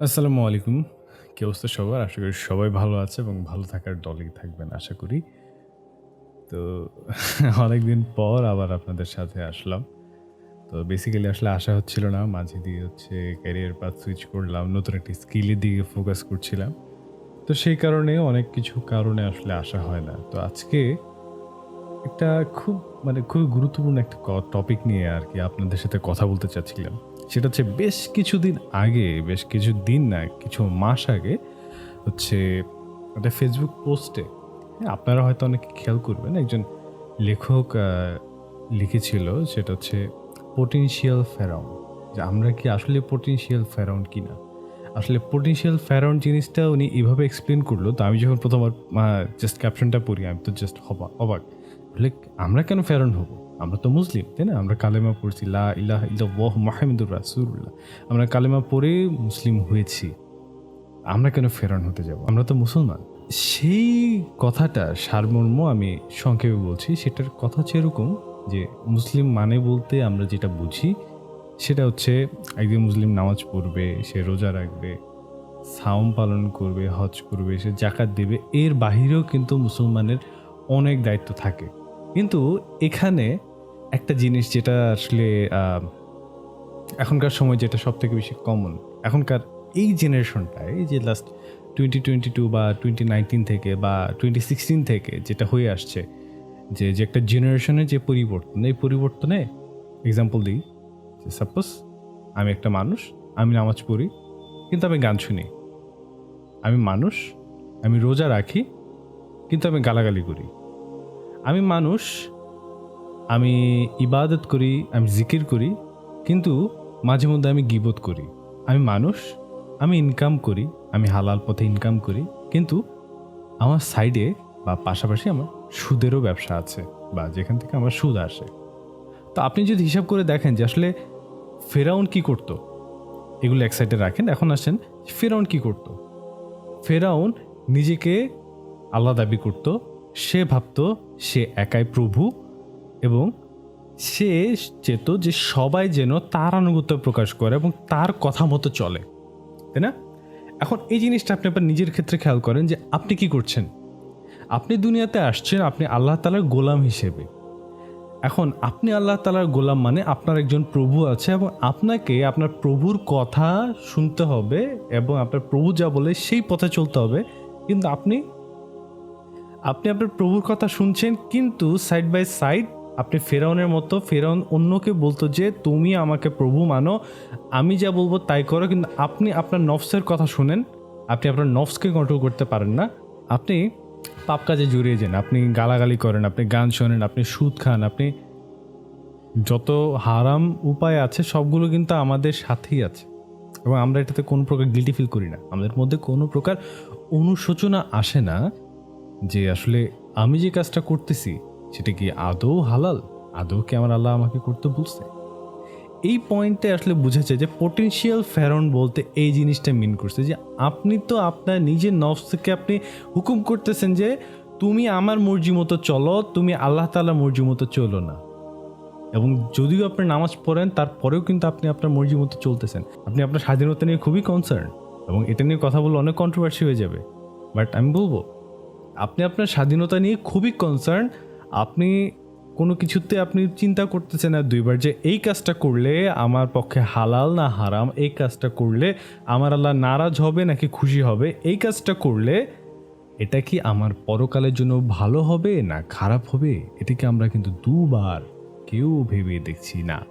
আসসালামু আলাইকুম। কি অবস্থা সবার? আশা করি সবাই ভালো আছে এবং ভালো থাকার দলেই থাকবেন, আশা করি। তো অনেকদিন পর আবার আপনাদের সাথে আসলাম। তো বেসিক্যালি আসলে আশা হচ্ছিল না, মাঝে দিয়ে হচ্ছে ক্যারিয়ার পাথ সুইচ করলাম, নতুন একটি স্কিলের দিকে ফোকাস করছিলাম। তো সেই কারণে অনেক কিছু কারণে আসলে আসা হয় না। তো আজকে একটা খুব মানে খুব গুরুত্বপূর্ণ একটা টপিক নিয়ে আর কি আপনাদের সাথে কথা বলতে চাচ্ছিলাম। সেটা হচ্ছে বেশ কিছুদিন আগে, বেশ কিছু দিন না, কিছু মাস আগে হচ্ছে একটা ফেসবুক পোস্টে হ্যাঁ আপনারা হয়তো অনেকে খেয়াল করবেন, একজন লেখক লিখেছিল সেটা হচ্ছে পোটেনশিয়াল ফেরাউন যে আমরা কি আসলে পোটেনশিয়াল ফেরাউন কিনা? আসলে পোটেনশিয়াল ফেরাউন জিনিসটা উনি এভাবে এক্সপ্লেন করল, তো আমি যখন প্রথমবার জাস্ট ক্যাপশনটা পড়ি, আমি তো জাস্ট হবা, অবাক। বলে, আমরা কেন ফেরাউন হব? আমরা তো মুসলিম, তাই না? আমরা কালেমা পড়ছি, লা ইলাহ ইল্লাল্লাহ মাহমুদুর রাসূলুল্লাহ। আমরা কালেমা পড়ে মুসলিম হয়েছি। আমরা কেন ফেরান হতে যাব? আমরা তো মুসলমান। সেই কথাটা, সারমর্ম আমি সংক্ষেপে বলছি, সেটার কথা হচ্ছে এরকম যে, মুসলিম মানে বলতে আমরা যেটা বুঝি, সেটা হচ্ছে একজন মুসলিম নামাজ পড়বে, সে রোজা রাখবে, সাওম পালন করবে, হজ করবে, সে জাকাত দেবে। এর বাহিরেও কিন্তু মুসলমানের অনেক দায়িত্ব থাকে। কিন্তু এখানে একটা জিনিস যেটা আসলে এখনকার সময় যেটা সব থেকে বেশি কমন এখনকার এই জেনারেশনটায় যে লাস্ট টোয়েন্টি টোয়েন্টি টু বা টোয়েন্টি নাইনটিন থেকে বা টোয়েন্টি সিক্সটিন থেকে যেটা হয়ে আসছে, যে যে একটা জেনারেশনের যে পরিবর্তন, এই পরিবর্তনে এক্সাম্পল দিই, যে সাপোজ আমি একটা মানুষ, আমি নামাজ পড়ি, কিন্তু আমি গান শুনি। আমি মানুষ, আমি রোজা রাখি, কিন্তু আমি গালাগালি করি। আমি মানুষ, আমি ইবাদত করি, আমি জিকির করি, কিন্তু মাঝে মধ্যে আমি গিবত করি। আমি মানুষ, আমি ইনকাম করি, আমি হালাল পথে ইনকাম করি, কিন্তু আমার সাইডে বা পাশাপাশি আমার সুদেরও ব্যবসা আছে বা যেখান থেকে আমার সুদ আসে। তো আপনি যদি হিসাব করে দেখেন যে আসলে ফেরাউন কি করতো, এগুলো এক সাইডে রাখেন, এখন আসেন ফেরাউন কি করতো। ফেরাউন নিজেকে আল্লাহ দাবি করত সে ভাবতো সে একাই প্রভু এবং সে চেত যে সবাই যেন তার আনুগত্য প্রকাশ করে এবং তার কথা মতো চলে। তাই না? এখন এই জিনিসটা আপনি আপনার নিজের ক্ষেত্রে খেয়াল করেন যে আপনি কি করছেন? আপনি দুনিয়াতে আসছেন, আপনি আল্লাহ তালার গোলাম হিসেবে। এখন আপনি আল্লাহ তালার গোলাম মানে আপনার একজন প্রভু আছে এবং আপনাকে আপনার প্রভুর কথা শুনতে হবে এবং আপনার প্রভু যা বলে সেই পথে চলতে হবে। কিন্তু আপনি আপনি আপনার প্রভুর কথা শুনছেন, কিন্তু সাইড বাই সাইড আপনি ফেরাউনের মতো, ফেরাউন অন্যকে বলতো যে, তুমি আমাকে প্রভু মানো, আমি যা বলব তাই করো। কিন্তু আপনি আপনার নফসের কথা শুনেন, আপনি আপনার নফসকে কন্ট্রোল করতে পারেন না। আপনি পাপ কাজে জড়িয়ে যান, আপনি গালাগালি করেন, আপনি গান শোনেন, আপনি সুদ খান, আপনি যত হারাম উপায় আছে, সবগুলো কিন্তু আমাদের সাথেই আছে। এবং আমরা এটাতে কোনো প্রকার গিল্টি ফিল করি না। আমাদের মধ্যে কোনো প্রকার অনুশোচনা আসে না। যে আসলে আমি যে কাজটা করতেছি, সেটা কি আদৌ হালাল? আদৌ কি আমার আল্লাহ আমাকে করতে বলছে? এই পয়েন্টে আসলে বুঝেছে যে পোটেনশিয়াল ফেরন বলতে এই জিনিসটা মিন করছে যে আপনি তো আপনার নিজের নফসকে আপনি হুকুম করতেছেন যে তুমি আমার মর্জি মতো চলো, তুমি আল্লাহ তালা মর্জি মতো চলো না। এবং যদিও আপনি নামাজ পড়েন, তারপরেও কিন্তু আপনি আপনার মর্জি মতো চলতেছেন। আপনি আপনার স্বাধীনতা নিয়ে খুবই কনসার্ন এবং এটা নিয়ে কথা বললে অনেক কন্ট্রোভার্সি হয়ে যাবে। বাট আমি বলব আপনি আপনার স্বাধীনতা নিয়ে খুবই কনসার্ন আপনি কোনো কিছুতে আপনি চিন্তা করতেছেন না দুইবার যে এই কাজটা করলে আমার পক্ষে হালাল না হারাম, এই কাজটা করলে আমার আল্লাহ নারাজ হবে নাকি খুশি হবে, এই কাজটা করলে এটা কি আমার পরকালের জন্য ভালো হবে না খারাপ হবে? এটাকে আমরা কিন্তু দুবার কেউ ভেবে দেখছি না।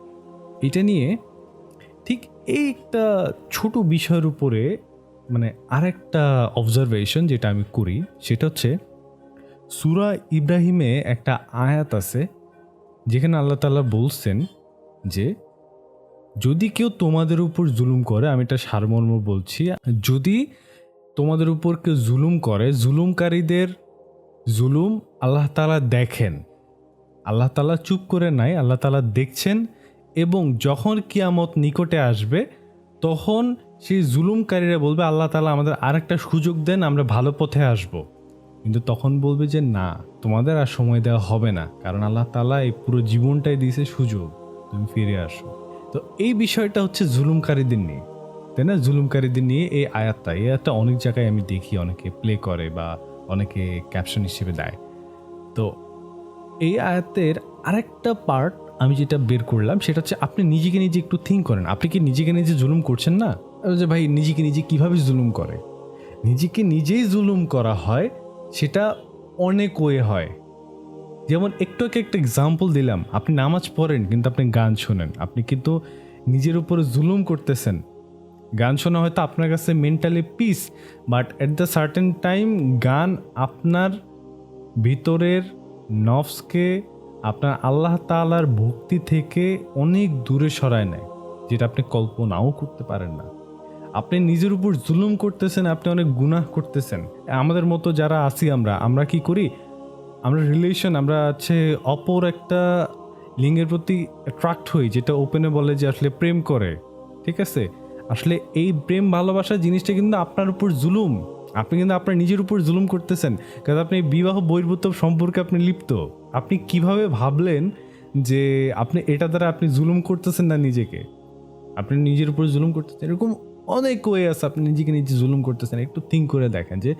এটা নিয়ে ঠিক এই একটা ছোট বিষয়ের উপরে মানে আরেকটা অবজারভেশন যেটা আমি করি, সেটা হচ্ছে সুরা ইব্রাহিমে একটা আয়াত আছে, যেখানে আল্লাহ তাআলা বলছেন যে, যদি কেউ তোমাদের উপর জুলুম করে, আমি এটা সারমর্ম বলছি, যদি তোমাদের উপর কেউ জুলুম করে, জুলুমকারীদের জুলুম আল্লাহ তাআলা দেখেন। আল্লাহ তাআলা চুপ করে নাই, আল্লাহ তাআলা দেখছেন এবং যখন কিয়ামত নিকটে আসবে তখন সেই জুলুমকারীরা বলবে, আল্লাহ তাআলা আমাদের আরেকটা সুযোগ দেন, আমরা ভালো পথে আসব। কিন্তু তখন বলবে যে, না, তোমাদের আর সময় দেওয়া হবে না, কারণ আল্লাহ তাআলা এই পুরো জীবনটাই দিয়েছে সুযোগ, তুমি ফিরে আসো। তো এই বিষয়টা হচ্ছে জুলুমকারীদের নিয়ে, তাই না? জুলুমকারীদের নিয়ে এই আয়াতটা এই আয়াতটা অনেক জায়গায় আমি দেখি, অনেকে প্লে করে বা অনেকে ক্যাপশন হিসেবে দেয়। তো এই আয়াতের আরেকটা পার্ট আমি যেটা বের করলাম সেটা হচ্ছে আপনি নিজেকে নিজে একটু থিঙ্ক করেন। আপনি কি নিজেকে নিজে জুলুম করছেন না? যে ভাই, নিজেকে নিজে কীভাবে জুলুম করে? নিজেকে নিজেই জুলুম করা হয়, সেটা অনেক ওয়ে হয়। যেমন একটু একটা এক্সাম্পল দিলাম। আপনি নামাজ পড়েন, কিন্তু আপনি গান শোনেন। আপনি কিন্তু নিজের উপরে জুলুম করতেছেন। গান শোনা হয়তো আপনার কাছে mentally peace but at the certain time গান আপনার ভিতরের নফসকে আপনার আল্লাহ তালার ভক্তি থেকে অনেক দূরে সরায় নেয়, যেটা আপনি কল্পনাও করতে পারেন না। আপনি নিজের উপর জুলুম করতেছেন, আপনি অনেক গুনাহ করতেছেন। আমাদের মতো যারা আছি আমরা আমরা কি করি? আমরা রিলেশন আমরা হচ্ছে অপর একটা লিঙ্গের প্রতি অ্যাট্রাক্ট হই, যেটা ওপেনে বলে যে আসলে প্রেম করে। ঠিক আছে? আসলে এই প্রেম ভালোবাসা জিনিসটা কিন্তু আপনার উপর জুলুম। আপনি কিন্তু আপনার নিজের উপর জুলুম করতেছেন, কারণ আপনি বিবাহ বহির্ভূত সম্পর্কে আপনি লিপ্ত। আপনি কীভাবে ভাবলেন যে আপনি এটা দ্বারা আপনি জুলুম করতেছেন না নিজেকে? আপনি নিজের উপর জুলুম করতেছেন, এরকম অনেক ওয়ে আছে আপনি নিজেকে নিজে জুলুম করতেছেন। একটু থিঙ্ক করে দেখেন যে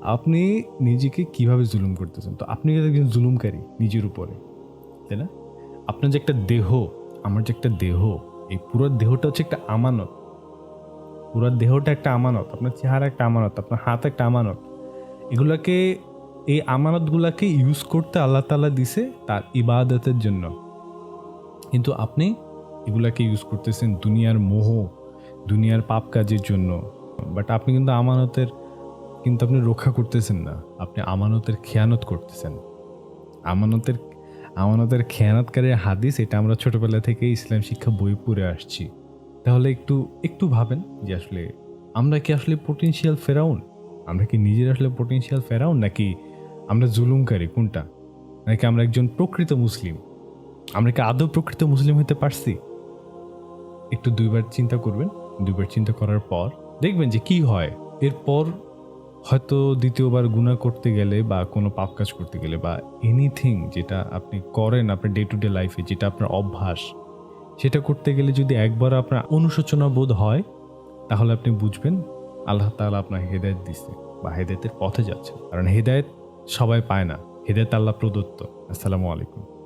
আপনি নিজেকে কীভাবে জুলুম করতেছেন। তো আপনি একজন জুলুমকারী নিজের উপরে, তাই না? আপনার যে একটা দেহ, আমার যে একটা দেহ, এই পুরো দেহটা হচ্ছে একটা আমানত। পুরো দেহটা একটা আমানত, আপনার চেহারা একটা আমানত, আপনার হাত একটা আমানত। এগুলাকে, এই আমানতগুলাকে ইউজ করতে আল্লাহ তালা দিছে তার ইবাদতের জন্য। কিন্তু আপনি এগুলাকে ইউজ করতেছেন দুনিয়ার মোহ, দুনিয়ার পাপ কাজের জন্য। বাট আপনি কিন্তু আমানতের, কিন্তু আপনি রক্ষা করতেছেন না, আপনি আমানতের খেয়ানত করতেছেন। আমানতের আমানতের খেয়ানতকারীর হাদিস, এটা আমরা ছোটবেলা থেকে ইসলাম শিক্ষা বই পড়ে আসছি। তাহলে একটু একটু ভাবেন যে আসলে আমরা কি আসলে পোটেনশিয়াল ফেরাউন আমরা কি নিজের আসলে পোটেনশিয়াল ফেরাউন নাকি আমরা জুলুমকারী? কোনটা? নাকি আমরা একজন প্রকৃত মুসলিম? আমরা কি আদৌ প্রকৃত মুসলিম হতে পারছি? একটু দুইবার চিন্তা করবেন। দুইবার চিন্তা করার পর দেখবেন যে কি হয়। এরপর হয়তো দ্বিতীয়বার গুণা করতে গেলে বা কোনো পাপ কাজ করতে গেলে বা এনিথিং যেটা আপনি করেন আপনার ডে টু ডে লাইফে যেটা আপনার অভ্যাস সেটা করতে গেলে যদি একবার আপনার অনুশোচনা বোধ হয়, তাহলে আপনি বুঝবেন আল্লাহ তাআলা আপনার হেদায়ত দিচ্ছে বা হেদায়তের পথে যাচ্ছে। কারণ হেদায়ত সবাই পায় না। হেদায়ত আল্লাহ প্রদত্ত। আসসালামু আলাইকুম।